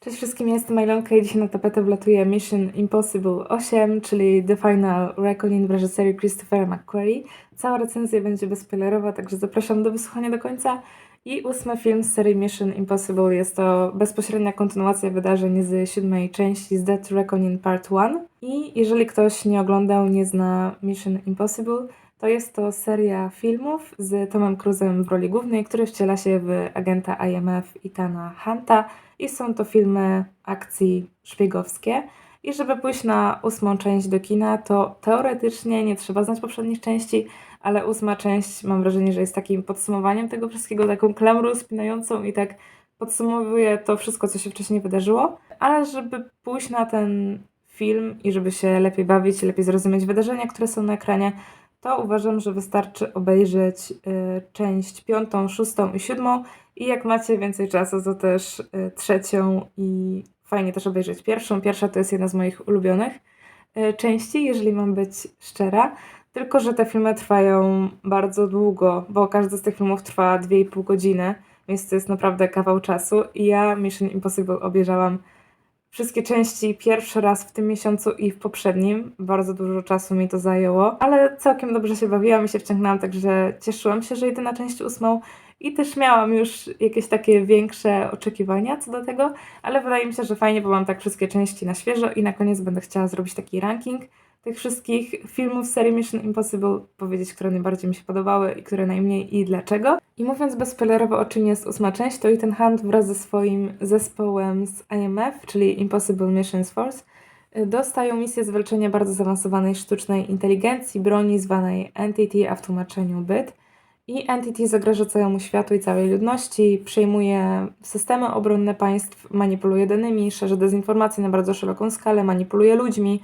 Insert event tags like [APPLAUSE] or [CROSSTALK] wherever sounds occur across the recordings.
Cześć wszystkim, jestem Majlonka i dzisiaj na tapetę wlatuje Mission Impossible 8, czyli The Final Reckoning w reżyserii Christophera McQuarrie. Cała recenzja będzie bezspoilerowa, także zapraszam do wysłuchania do końca. I ósmy film z serii Mission Impossible jest to bezpośrednia kontynuacja wydarzeń z siódmej części z Death Reckoning Part 1. I jeżeli ktoś nie oglądał, nie zna Mission Impossible, to jest to seria filmów z Tomem Cruise'em w roli głównej, który wciela się w agenta IMF Ethana Hunta i są to filmy akcji szpiegowskie. I żeby pójść na ósmą część do kina, to teoretycznie nie trzeba znać poprzednich części, ale ósma część mam wrażenie, że jest takim podsumowaniem tego wszystkiego, taką klamrą spinającą i tak podsumowuje to wszystko, co się wcześniej wydarzyło. Ale żeby pójść na ten film i żeby się lepiej bawić, lepiej zrozumieć wydarzenia, które są na ekranie, to uważam, że wystarczy obejrzeć y, część piątą, szóstą i siódmą. I jak macie więcej czasu, to też y, trzecią i fajnie też obejrzeć pierwszą. Pierwsza to jest jedna z moich ulubionych y, części, jeżeli mam być szczera. Tylko, że te filmy trwają bardzo długo, bo każdy z tych filmów trwa 2,5 godziny, więc to jest naprawdę kawał czasu. I ja Mission Impossible obejrzałam wszystkie części pierwszy raz w tym miesiącu i w poprzednim. Bardzo dużo czasu mi to zajęło, ale całkiem dobrze się bawiłam i się wciągnęłam, także cieszyłam się, że idę na część ósmą. I też miałam już jakieś takie większe oczekiwania co do tego, ale wydaje mi się, że fajnie, bo mam tak wszystkie części na świeżo i na koniec będę chciała zrobić taki ranking tych wszystkich filmów serii Mission Impossible, powiedzieć, które najbardziej mi się podobały i które najmniej i dlaczego. I mówiąc bezspoilerowo o czym jest ósma część, to Ethan Hunt wraz ze swoim zespołem z IMF, czyli Impossible Missions Force, dostają misję zwalczenia bardzo zaawansowanej sztucznej inteligencji, broni zwanej Entity, a w tłumaczeniu byt. I Entity zagraża całemu światu i całej ludności, przejmuje systemy obronne państw, manipuluje danymi, szerzy dezinformację na bardzo szeroką skalę, manipuluje ludźmi.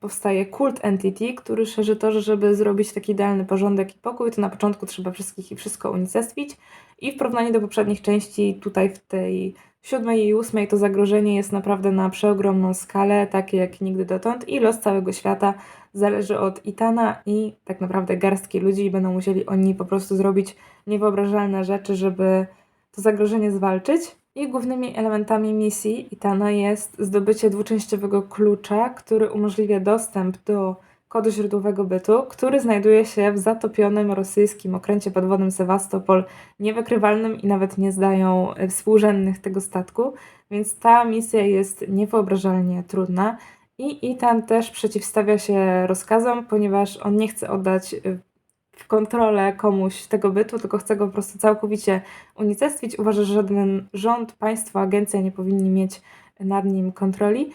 Powstaje kult Entity, który szerzy to, że żeby zrobić taki idealny porządek i pokój, to na początku trzeba wszystkich i wszystko unicestwić. I w porównaniu do poprzednich części, tutaj w tej siódmej i ósmej, to zagrożenie jest naprawdę na przeogromną skalę, takie jak nigdy dotąd. I los całego świata zależy od Itana i tak naprawdę garstki ludzi i będą musieli oni po prostu zrobić niewyobrażalne rzeczy, żeby to zagrożenie zwalczyć. I głównymi elementami misji Itana jest zdobycie dwuczęściowego klucza, który umożliwia dostęp do kodu źródłowego bytu, który znajduje się w zatopionym rosyjskim okręcie podwodnym Sewastopol, niewykrywalnym i nawet nie zdają współrzędnych tego statku, więc ta misja jest niewyobrażalnie trudna. I Itan też przeciwstawia się rozkazom, ponieważ on nie chce oddać w kontrolę komuś tego bytu, tylko chce go po prostu całkowicie unicestwić. Uważa, że żaden rząd, państwo, agencja nie powinni mieć nad nim kontroli.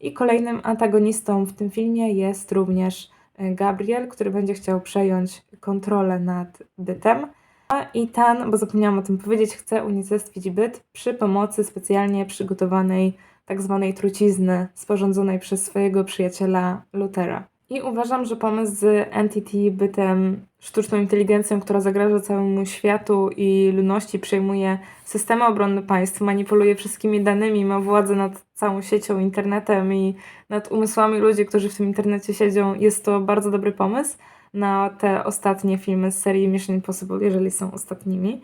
I kolejnym antagonistą w tym filmie jest również e, Gabriel, który będzie chciał przejąć kontrolę nad bytem. A Ethan, bo zapomniałam o tym powiedzieć, chce unicestwić byt przy pomocy specjalnie przygotowanej tak zwanej trucizny sporządzonej przez swojego przyjaciela Lutera. I uważam, że pomysł z Entity bytem, sztuczną inteligencją, która zagraża całemu światu i ludności, przejmuje systemy obronne państw, manipuluje wszystkimi danymi, ma władzę nad całą siecią, internetem i nad umysłami ludzi, którzy w tym internecie siedzą, jest to bardzo dobry pomysł na te ostatnie filmy z serii Mission Impossible, jeżeli są ostatnimi.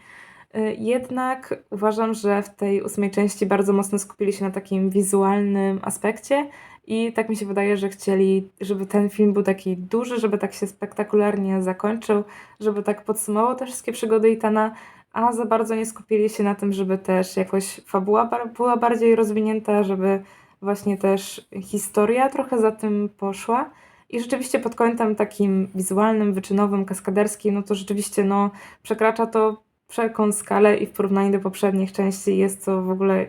Y, Jednak uważam, że w tej ósmej części bardzo mocno skupili się na takim wizualnym aspekcie i tak mi się wydaje, że chcieli, żeby ten film był taki duży, żeby tak się spektakularnie zakończył, żeby tak podsumował te wszystkie przygody Itana, a za bardzo nie skupili się na tym, żeby też jakoś fabuła była bardziej rozwinięta, żeby właśnie też historia trochę za tym poszła. I rzeczywiście pod kątem takim wizualnym, wyczynowym, kaskaderskim, no to rzeczywiście no, przekracza to wszelką skalę i w porównaniu do poprzednich części jest to w ogóle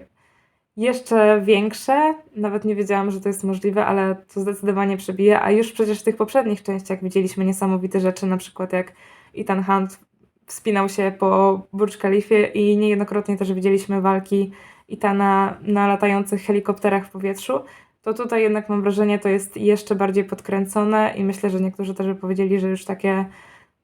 jeszcze większe. Nawet nie wiedziałam, że to jest możliwe, ale to zdecydowanie przebije. A już przecież w tych poprzednich częściach widzieliśmy niesamowite rzeczy, na przykład jak Ethan Hunt wspinał się po Burj Khalifie i niejednokrotnie też widzieliśmy walki Ethana na latających helikopterach w powietrzu. To tutaj jednak mam wrażenie, to jest jeszcze bardziej podkręcone i myślę, że niektórzy też by powiedzieli, że już takie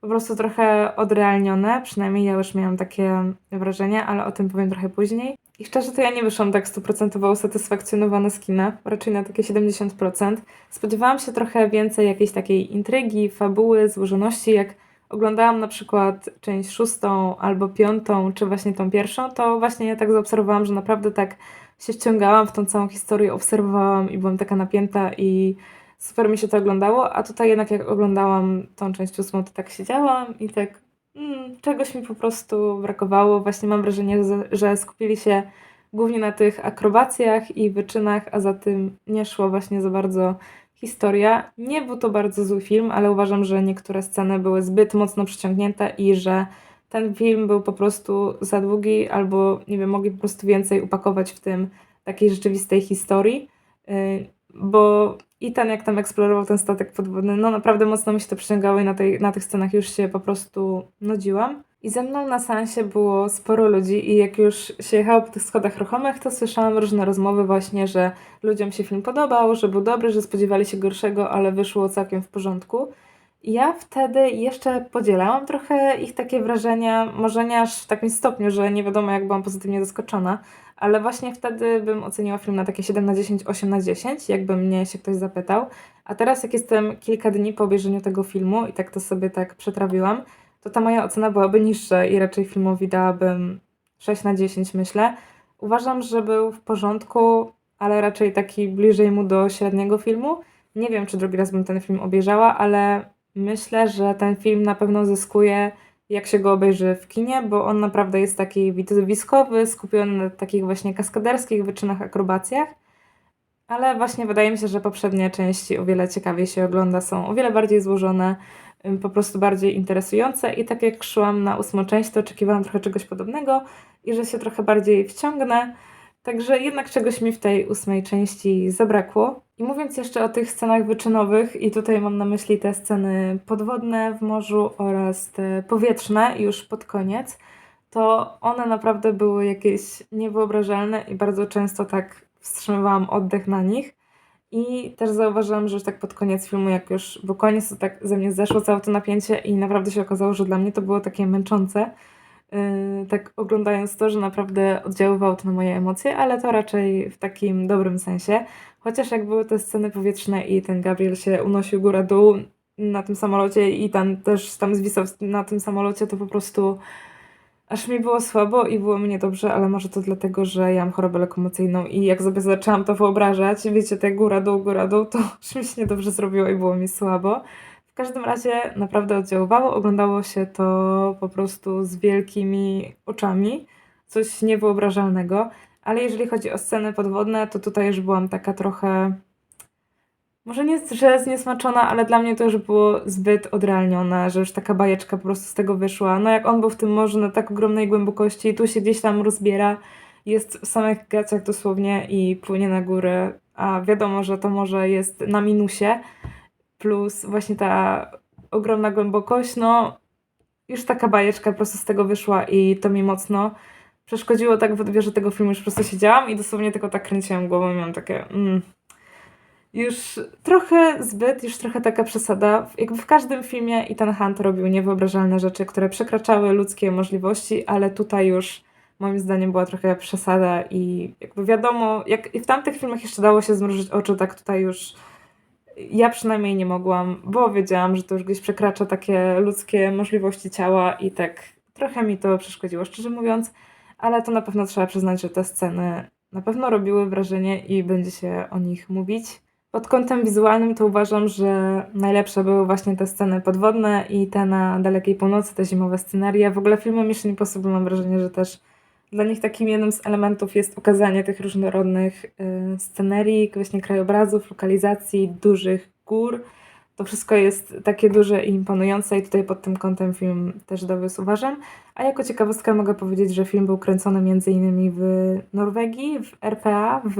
po prostu trochę odrealnione, przynajmniej ja już miałam takie wrażenie, ale o tym powiem trochę później. I szczerze to ja nie wyszłam tak stuprocentowo usatysfakcjonowana z kina, raczej na takie 70%. Spodziewałam się trochę więcej jakiejś takiej intrygi, fabuły, złożoności, jak oglądałam na przykład część szóstą albo piątą, czy właśnie tą pierwszą, to właśnie ja tak zaobserwowałam, że naprawdę tak się wciągałam w tą całą historię, obserwowałam i byłam taka napięta i super mi się to oglądało, a tutaj jednak jak oglądałam tą część ósmą, to tak siedziałam i tak mm, czegoś mi po prostu brakowało. Właśnie mam wrażenie, że, skupili się głównie na tych akrobacjach i wyczynach, a za tym nie szło właśnie za bardzo historia. Nie był to bardzo zły film, ale uważam, że niektóre sceny były zbyt mocno przyciągnięte i że ten film był po prostu za długi, albo nie wiem, mogli po prostu więcej upakować w tym takiej rzeczywistej historii. Yy, Bo i ten, jak tam eksplorował ten statek podwodny, no naprawdę mocno mi się to przyciągało i na, tej, na tych scenach już się po prostu nudziłam. I ze mną na seansie było sporo ludzi i jak już się jechało po tych schodach ruchomych, to słyszałam różne rozmowy właśnie, że ludziom się film podobał, że był dobry, że spodziewali się gorszego, ale wyszło całkiem w porządku. I ja wtedy jeszcze podzielałam trochę ich takie wrażenia, może nie aż w takim stopniu, że nie wiadomo jak byłam pozytywnie zaskoczona, ale właśnie wtedy bym oceniła film na takie 7 na 10, 8 na 10, jakby mnie się ktoś zapytał. A teraz jak jestem kilka dni po obejrzeniu tego filmu i tak to sobie tak przetrawiłam, to ta moja ocena byłaby niższa i raczej filmowi dałabym 6 na 10 myślę. Uważam, że był w porządku, ale raczej taki bliżej mu do średniego filmu. Nie wiem, czy drugi raz bym ten film obejrzała, ale myślę, że ten film na pewno zyskuje, jak się go obejrzy w kinie, bo on naprawdę jest taki widowiskowy, skupiony na takich właśnie kaskaderskich wyczynach, akrobacjach. Ale właśnie wydaje mi się, że poprzednie części o wiele ciekawiej się ogląda, są o wiele bardziej złożone, po prostu bardziej interesujące. I tak jak szłam na ósmą część, to oczekiwałam trochę czegoś podobnego i że się trochę bardziej wciągnę. Także jednak czegoś mi w tej ósmej części zabrakło. I mówiąc jeszcze o tych scenach wyczynowych, i tutaj mam na myśli te sceny podwodne w morzu oraz te powietrzne już pod koniec, to one naprawdę były jakieś niewyobrażalne i bardzo często tak wstrzymywałam oddech na nich. I też zauważyłam, że już tak pod koniec filmu, jak już był koniec, to tak ze mnie zeszło całe to napięcie i naprawdę się okazało, że dla mnie to było takie męczące. Yy, tak oglądając to, że naprawdę oddziaływało to na moje emocje, ale to raczej w takim dobrym sensie. Chociaż jak były te sceny powietrzne i ten Gabriel się unosił góra-dół na tym samolocie i tam też tam zwisał na tym samolocie, to po prostu aż mi było słabo i było mi niedobrze, ale może to dlatego, że ja mam chorobę lokomocyjną i jak sobie zaczęłam to wyobrażać, wiecie, te góra-dół, góra-dół, to [LAUGHS] aż mi się niedobrze zrobiło i było mi słabo. W każdym razie naprawdę oddziaływało, oglądało się to po prostu z wielkimi oczami, coś niewyobrażalnego. Ale jeżeli chodzi o sceny podwodne, to tutaj już byłam taka trochę. Może nie, że zniesmaczona, ale dla mnie to już było zbyt odrealnione, że już taka bajeczka po prostu z tego wyszła. No jak on był w tym morzu na tak ogromnej głębokości, tu się gdzieś tam rozbiera, jest w samych gaciach dosłownie i płynie na górę, a wiadomo, że to morze jest na minusie, plus właśnie ta ogromna głębokość, no już taka bajeczka po prostu z tego wyszła i to mi mocno przeszkodziło tak w odbiorze tego filmu, już po prostu siedziałam i dosłownie tylko tak kręciłam głową i miałam takie mm, już trochę zbyt, już trochę taka przesada. Jakby w każdym filmie Ethan Hunt robił niewyobrażalne rzeczy, które przekraczały ludzkie możliwości, ale tutaj już moim zdaniem była trochę przesada i jakby wiadomo, jak i w tamtych filmach jeszcze dało się zmrużyć oczy, tak tutaj już ja przynajmniej nie mogłam, bo wiedziałam, że to już gdzieś przekracza takie ludzkie możliwości ciała i tak trochę mi to przeszkodziło, szczerze mówiąc, ale to na pewno trzeba przyznać, że te sceny na pewno robiły wrażenie i będzie się o nich mówić. Pod kątem wizualnym to uważam, że najlepsze były właśnie te sceny podwodne i te na Dalekiej Północy, te zimowe scenaria. W ogóle filmy Mission Impossible mam wrażenie, że też dla nich takim jednym z elementów jest ukazanie tych różnorodnych y, scenerii, właśnie krajobrazów, lokalizacji, dużych gór. To wszystko jest takie duże i imponujące i tutaj pod tym kątem film też dowiózł uważam. A jako ciekawostkę mogę powiedzieć, że film był kręcony m.in. w Norwegii, w RPA, w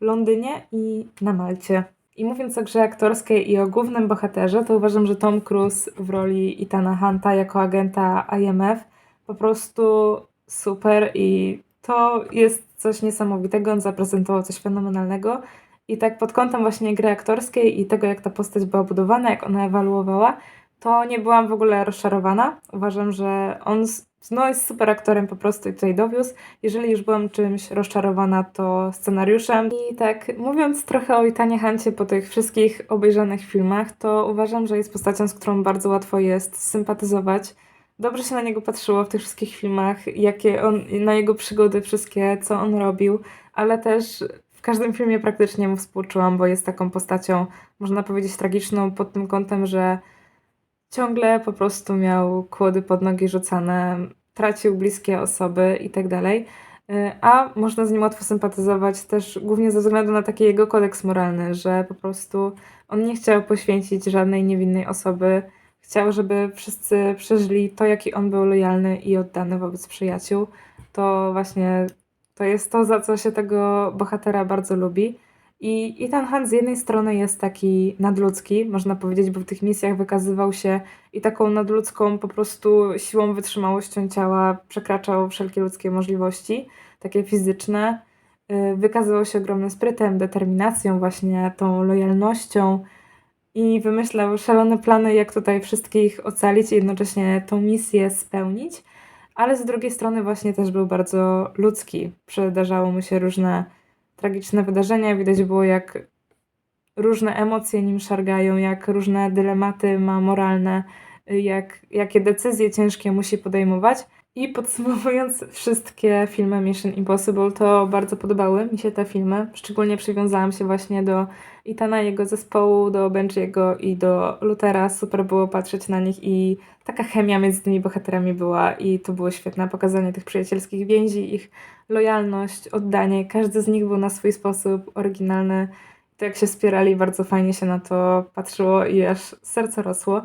Londynie i na Malcie. I mówiąc o grze aktorskiej i o głównym bohaterze, to uważam, że Tom Cruise w roli Ethana Hunta jako agenta IMF po prostu super i to jest coś niesamowitego. On zaprezentował coś fenomenalnego. I tak pod kątem właśnie gry aktorskiej i tego, jak ta postać była budowana, jak ona ewaluowała, to nie byłam w ogóle rozczarowana. Uważam, że on No jest super aktorem po prostu i tutaj dowiózł. Jeżeli już byłam czymś rozczarowana, to scenariuszem. I tak mówiąc trochę o Itanie Hancie po tych wszystkich obejrzanych filmach, to uważam, że jest postacią, z którą bardzo łatwo jest sympatyzować. Dobrze się na niego patrzyło w tych wszystkich filmach, jakie on, na jego przygody wszystkie, co on robił, ale też każdym filmie praktycznie mu współczułam, bo jest taką postacią, można powiedzieć, tragiczną pod tym kątem, że ciągle po prostu miał kłody pod nogi rzucane, tracił bliskie osoby i tak. Y, A można z nim łatwo sympatyzować też głównie ze względu na taki jego kodeks moralny, że po prostu on nie chciał poświęcić żadnej niewinnej osoby. Chciał, żeby wszyscy przeżyli to, jaki on był lojalny i oddany wobec przyjaciół. To właśnie to jest to, za co się tego bohatera bardzo lubi. I Ethan Hunt z jednej strony jest taki nadludzki, można powiedzieć, bo w tych misjach wykazywał się i taką nadludzką po prostu siłą, wytrzymałością ciała, przekraczał wszelkie ludzkie możliwości, takie fizyczne. Y, Wykazywał się ogromnym sprytem, determinacją, właśnie tą lojalnością i wymyślał szalone plany, jak tutaj wszystkich ocalić i jednocześnie tą misję spełnić. Ale z drugiej strony właśnie też był bardzo ludzki. Przydarzało mu się różne tragiczne wydarzenia. Widać było, jak różne emocje nim szargają, jak różne dylematy ma moralne, jak, jakie decyzje ciężkie musi podejmować. I podsumowując wszystkie filmy Mission Impossible, to bardzo podobały mi się te filmy. Szczególnie przywiązałam się właśnie do Itana, jego zespołu, do Benjiego i do Lutera. Super było patrzeć na nich i taka chemia między tymi bohaterami była i to było świetne. Pokazanie tych przyjacielskich więzi, ich lojalność, oddanie. Każdy z nich był na swój sposób oryginalny. To jak się wspierali, bardzo fajnie się na to patrzyło i aż serce rosło.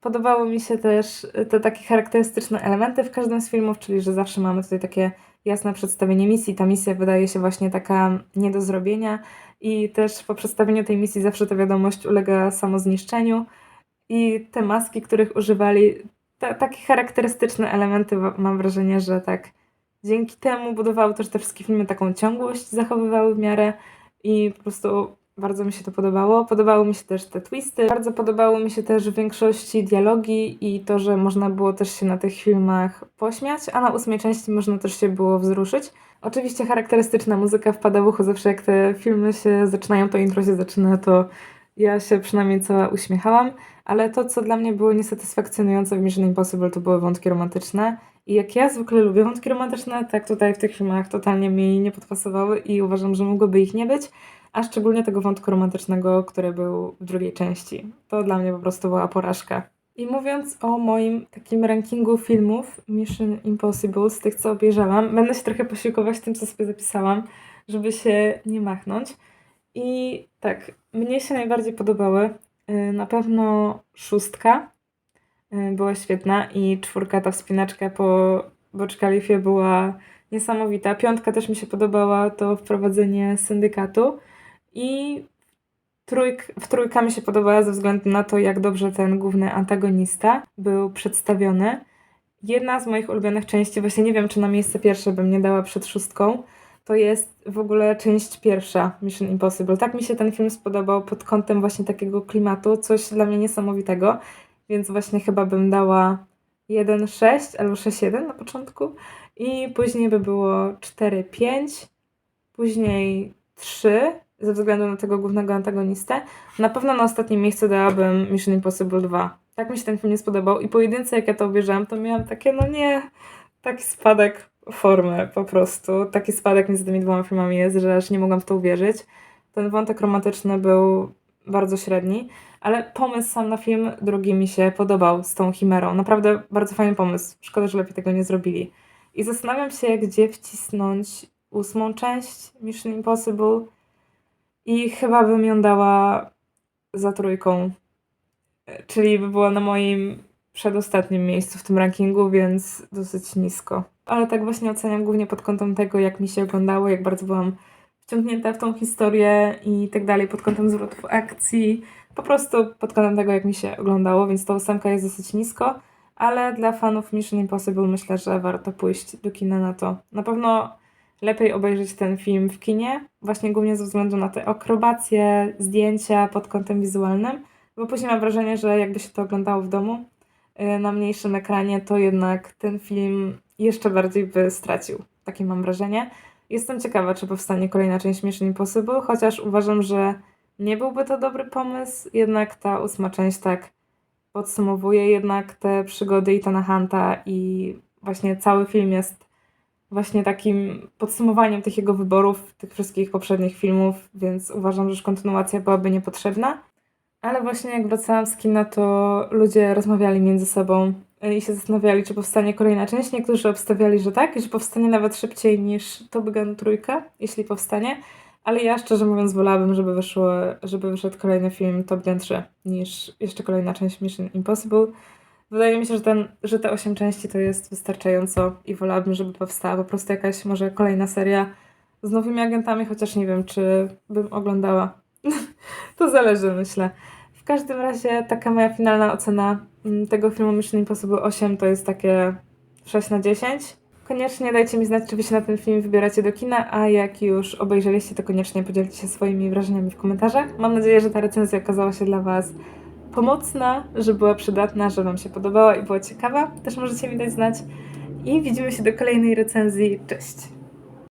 Podobały mi się też te takie charakterystyczne elementy w każdym z filmów, czyli że zawsze mamy tutaj takie jasne przedstawienie misji. Ta misja wydaje się właśnie taka nie do zrobienia i też po przedstawieniu tej misji zawsze ta wiadomość ulega samozniszczeniu i te maski, których używali, ta, takie charakterystyczne elementy mam wrażenie, że tak dzięki temu budowały też te wszystkie filmy taką ciągłość, zachowywały w miarę i po prostu bardzo mi się to podobało. Podobały mi się też te twisty, bardzo podobały mi się też w większości dialogi i to, że można było też się na tych filmach pośmiać, a na ósmej części można też się było wzruszyć. Oczywiście charakterystyczna muzyka wpada w ucho zawsze jak te filmy się zaczynają, to intro się zaczyna, to ja się przynajmniej cała uśmiechałam, ale to, co dla mnie było niesatysfakcjonujące w Mission Impossible, to były wątki romantyczne. I jak ja zwykle lubię wątki romantyczne, tak tutaj w tych filmach totalnie mi nie podpasowały i uważam, że mogłoby ich nie być, a szczególnie tego wątku romantycznego, który był w drugiej części. To dla mnie po prostu była porażka. I mówiąc o moim takim rankingu filmów Mission Impossible, z tych co obejrzałam, będę się trochę posiłkować tym, co sobie zapisałam, żeby się nie machnąć. I tak, mnie się najbardziej podobały y, na pewno szóstka y, była świetna i czwórka, ta wspinaczka po Burj Khalifie była niesamowita. Piątka też mi się podobała, to wprowadzenie syndykatu i trójk, w trójka mi się podobała ze względu na to, jak dobrze ten główny antagonista był przedstawiony. Jedna z moich ulubionych części, właśnie nie wiem, czy na miejsce pierwsze bym nie dała przed szóstką, to jest w ogóle część pierwsza Mission Impossible. Tak mi się ten film spodobał pod kątem właśnie takiego klimatu, coś dla mnie niesamowitego, więc właśnie chyba bym dała 1,6 albo 6,1 na początku i później by było 4,5, później 3 ze względu na tego głównego antagonistę. Na pewno na ostatnim miejscu dałabym Mission Impossible 2. Tak mi się ten film nie spodobał i po jedynce jak ja to obejrzałam, to miałam takie, no nie, taki spadek formy po prostu. Taki spadek między tymi dwoma filmami jest, że aż nie mogłam w to uwierzyć. Ten wątek romantyczny był bardzo średni, ale pomysł sam na film drugi mi się podobał z tą chimerą. Naprawdę bardzo fajny pomysł. Szkoda, że lepiej tego nie zrobili. I zastanawiam się, gdzie wcisnąć ósmą część Mission Impossible i chyba bym ją dała za trójką. E, Czyli by była na moim przedostatnim miejscu w tym rankingu, więc dosyć nisko. Ale tak właśnie oceniam głównie pod kątem tego, jak mi się oglądało, jak bardzo byłam wciągnięta w tą historię i tak dalej, pod kątem zwrotów akcji, po prostu pod kątem tego, jak mi się oglądało, więc ta ósemka jest dosyć nisko, ale dla fanów Mission Impossible myślę, że warto pójść do kina na to. Na pewno lepiej obejrzeć ten film w kinie, właśnie głównie ze względu na te akrobacje, zdjęcia pod kątem wizualnym, bo później mam wrażenie, że jakby się to oglądało w domu, y, na mniejszym ekranie, to jednak ten film jeszcze bardziej by stracił. Takie mam wrażenie. Jestem ciekawa, czy powstanie kolejna część Mission Impossible, chociaż uważam, że nie byłby to dobry pomysł, jednak ta ósma część tak podsumowuje jednak te przygody Ethana Hunta i właśnie cały film jest właśnie takim podsumowaniem tych jego wyborów, tych wszystkich poprzednich filmów, więc uważam, że już kontynuacja byłaby niepotrzebna. Ale właśnie jak wracałam z kina, to ludzie rozmawiali między sobą y, i się zastanawiali, czy powstanie kolejna część. Niektórzy obstawiali, że tak, i że powstanie nawet szybciej niż Top Gun trójka, jeśli powstanie. Ale ja szczerze mówiąc wolałabym, żeby, wyszło, żeby wyszedł kolejny film Top Gun 3 niż jeszcze kolejna część Mission Impossible. Wydaje mi się, że, ten, że te 8 części to jest wystarczająco i wolałabym, żeby powstała po prostu jakaś może kolejna seria z nowymi agentami, chociaż nie wiem, czy bym oglądała. [LAUGHS] to zależy, myślę. W każdym razie taka moja finalna ocena mm, tego filmu Mission Impossible 8 to jest takie 6 na 10. Koniecznie dajcie mi znać, czy wy się na ten film wybieracie do kina, a jak już obejrzeliście, to koniecznie podzielcie się swoimi wrażeniami w komentarzach. Mam nadzieję, że ta recenzja okazała się dla Was pomocna, że była przydatna, że Wam się podobała i była ciekawa. Też możecie mi dać znać. I widzimy się do kolejnej recenzji. Cześć!